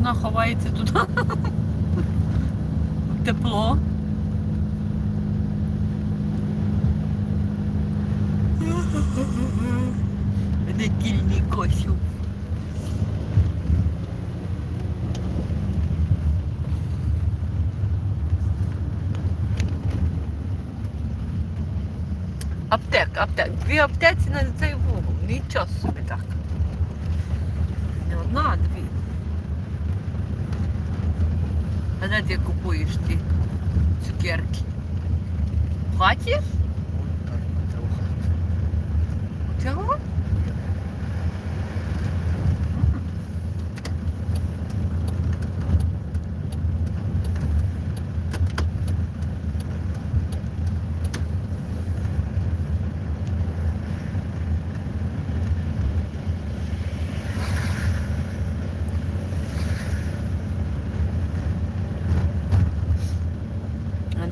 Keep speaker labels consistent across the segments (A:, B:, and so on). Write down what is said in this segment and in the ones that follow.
A: вона ховається туди. Тепло. Недільний косів. Аптека, аптека. Дві аптеці на цей вугол. Нічого собі так. Не одна, а дві. А де ти купуєш ті цукерки? В хаті? Цього?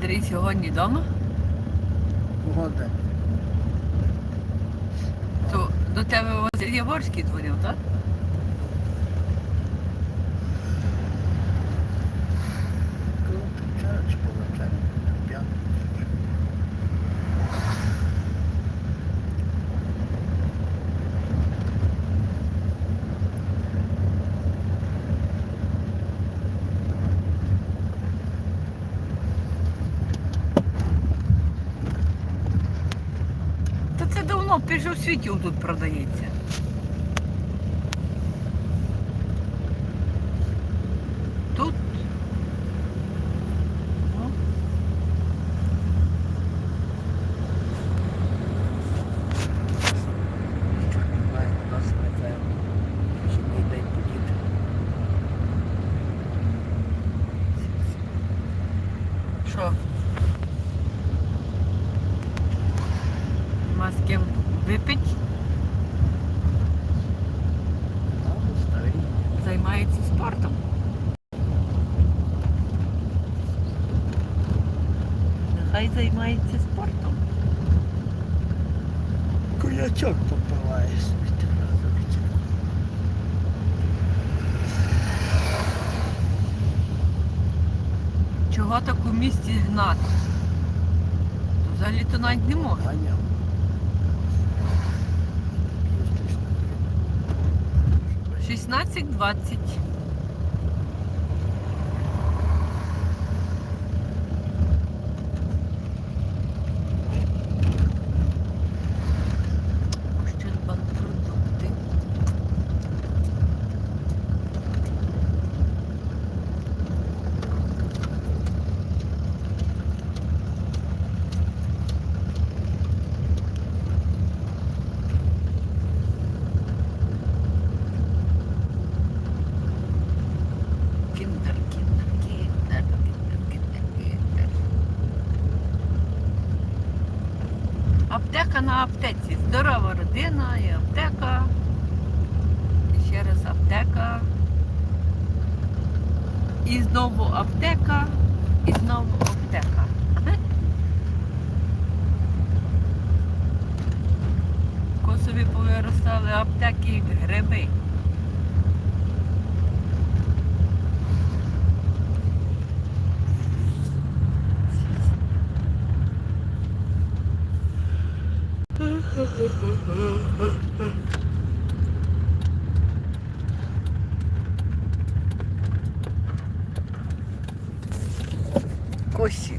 A: Андрій сьогодні вдома?
B: Погода.
A: То до тебе Василь Яворський дзвонив, так? давно пише в світі тут продається. Тут. О,
B: Що
A: Нема з ким випить,
B: Мало старий.
A: займається спортом. Нехай займається спортом.
B: Кулячок попиває собі.
A: Чого так у місті гнати? Взагалі то навіть не можна. 16-20. Аптека на аптеці. Здорова родина і аптека. І ще раз аптека. І знову аптека. І знову аптека. Косові повиростали аптеки і гриби. Косів.